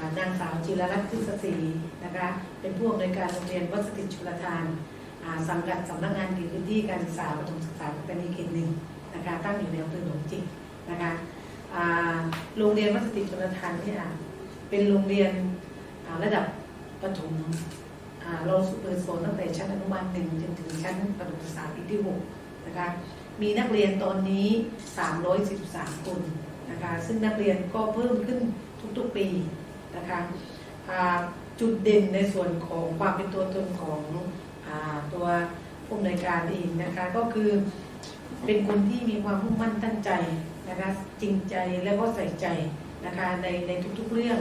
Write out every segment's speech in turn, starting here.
านางสาวจิรลักษณ์ทฤษฎีนะคะเป็นผู้อำนวยการโรงเรียนวัดสถิตชุลทานาสังกัดสำนักงานเขตพื้นที่การศึกษาประถมศึกษาปัตตานีเขตหนึ่งนะคะตั้งอยู่ในอำเภอหนองจิกนะคะโรงเรียนวัดสถิตชุลทานเนี่ยเป็นโรงเรียนระดับประถมอ่าเราเปิดสอนตั้งแต่ชั้นอนุบาลหนึ่งจนถึงชั้นประถมศึกษาปีที่หกนะคะมีนักเรียนตอนนี้ 313 คนนะคะซึ่งนักเรียนก็เพิ่มขึ้นทุกๆปี นะคะจุดเด่นในส่วนของความเป็นตัวตนของอตัวผู้อำนวยการเองนะคะก็คือเป็นคนที่มีความมุ่งมั่นตั้งใจนะคะจริงใจและก็ใส่ใจนะคะในในทุกๆเรื่อง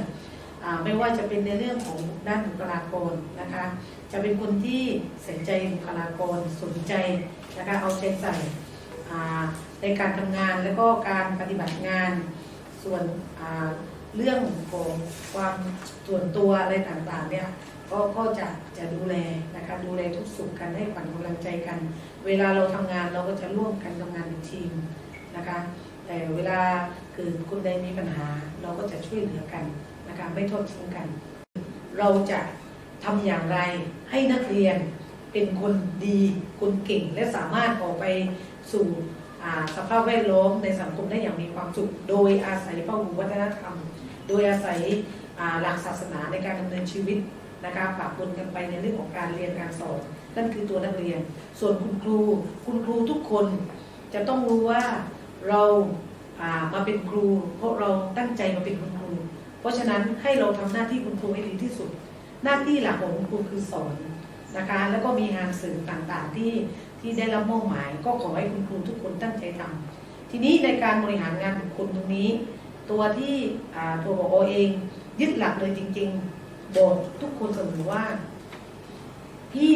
อไม่ว่าจะเป็นในเรื่องของด้านบุคลากรนะคะจะเป็นคนที่ใส่ใจบุคลากรสนใจนะคะเอาใจใส่ในการทำงานแล้วก็การปฏิบัติงานส่วน เรื่องของความส่วนตัวอะไรต่างๆเนี่ยก็ก็จะจะดูแลนะคะดูแลทุกสุขกันให้ขวัญกำลังใจกัน เวลาเราทำงานเราก็จะร่วมกันทำงานเป็นทีมนะคะ แต่เวลาเกิดคนใดมีปัญหาเราก็จะช่วยเหลือกันนะคะไม่โทอดทิ้งกัน เราจะทำอย่างไรให้นักเรียนเป็นคนดีคนเก่งและสามารถออกไปสู่ สภาพแวดล้อมในสังคมได้อย่างมีความสุข โดยอาศัยพหุวัฒนธรรม โดยอาศัยหลักศาสนาในการดำเนินชีวิตนะคะปะปนกันไปในเรื่องของการเรียนการสอนนั่นคือตัวนักเรียน ส่วนคุณครู คุณครูทุกคนจะต้องรู้ว่าเราามาเป็นครู เพราะเราตั้งใจมาเป็นคุณครู เพราะฉะนั้นให้เราทำหน้าที่คุณครูให้ดีที่สุด หน้าที่หลักของคุณครูคือสอน นะคะแล้วก็มีงานสื่อต่างๆที่ที่ได้รับมอบหมาย ก็ขอให้คุณครูทุกคนตั้งใจทำทีนี้ในการบริหารงานบุคคลตรงนี้ ตัวที่ตัวบอกเองยึดหลักเลยจริง ๆ บอกทุกคนเสมอว่า พี่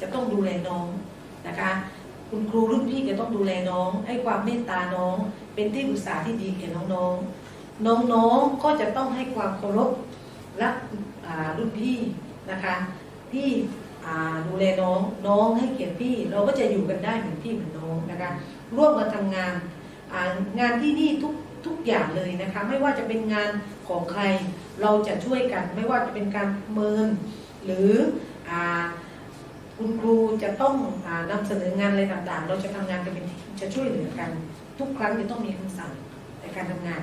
จะต้องดูแลน้องนะคะ คุณครูรุ่นพี่จะต้องดูแลน้อง ให้ความเมตตาน้อง เป็นที่ปรึกษาที่ดีแก่น้องๆ น้องๆก็จะต้องให้ความเคารพรักรุ่นพี่นะคะ ที่ ดูแลน้องน้องให้เกียรติพี่ เราก็จะอยู่กันได้เหมือนพี่เหมือนน้องนะคะร่วมกันทำงานงานที่นี่ทุกทุกอย่างเลยนะคะไม่ว่าจะเป็นงานของใครเราจะช่วยกัน ไม่ว่าจะเป็นการเมิน หรืออคุณครูจะต้องอานำเสนองานอะไรต่างๆ เราจะทำงานกันเป็นทีมจะช่วยเหลือกัน ทุกครั้งจะต้องมีคำสั่งในการทำงาน